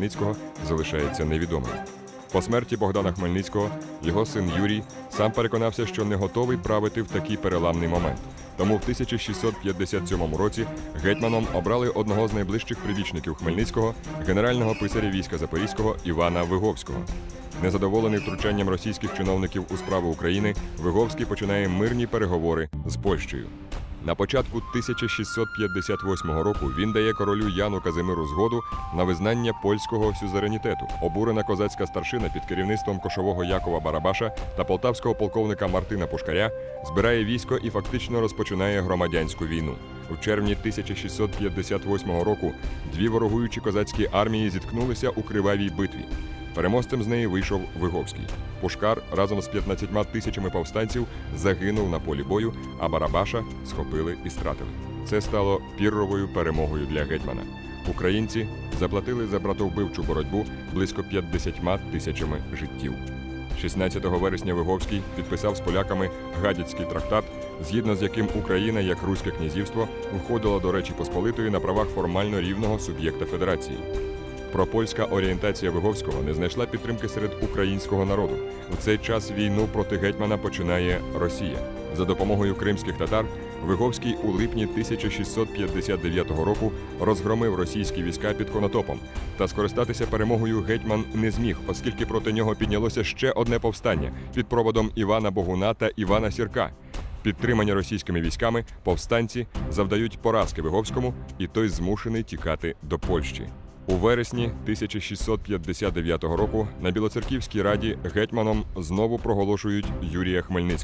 Хмельницького залишається невідомим. По смерті Богдана Хмельницького його син Юрій сам переконався, що не готовий правити в такий переламний момент. Тому в 1657 році гетьманом обрали одного з найближчих прибічників Хмельницького, генерального писаря війська Запорізького Івана Виговського. Незадоволений втручанням російських чиновників у справи України, Виговський починає мирні переговори з Польщею. На початку 1658 року він дає королю Яну Казимиру згоду на визнання польського сюзеренітету. Обурена козацька старшина під керівництвом кошового Якова Барабаша та полтавського полковника Мартина Пушкаря збирає військо і фактично розпочинає громадянську війну. У червні 1658 року дві ворогуючі козацькі армії зіткнулися у кривавій битві. Переможцем з неї вийшов Виговський. Пушкар разом з 15 тисячами повстанців загинув на полі бою, а Барабаша схопили і стратили. Це стало пірровою перемогою для гетьмана. Українці заплатили за братовбивчу боротьбу близько 50 тисячами життів. 16 вересня Виговський підписав з поляками Гадяцький трактат, згідно з яким Україна, як Руське князівство, входила до Речі Посполитої на правах формально рівного суб'єкта федерації. Пропольська орієнтація Виговського не знайшла підтримки серед українського народу. У цей час війну проти гетьмана починає Росія. За допомогою кримських татар Виговський у липні 1659 року розгромив російські війська під Конотопом. Та скористатися перемогою гетьман не зміг, оскільки проти нього піднялося ще одне повстання під проводом Івана Богуна та Івана Сірка. Підтримані російськими військами повстанці завдають поразки Виговському, і той змушений тікати до Польщі. У вересні 1659 року на Білоцерківській раді гетьманом знову проголошують Юрія Хмельницького.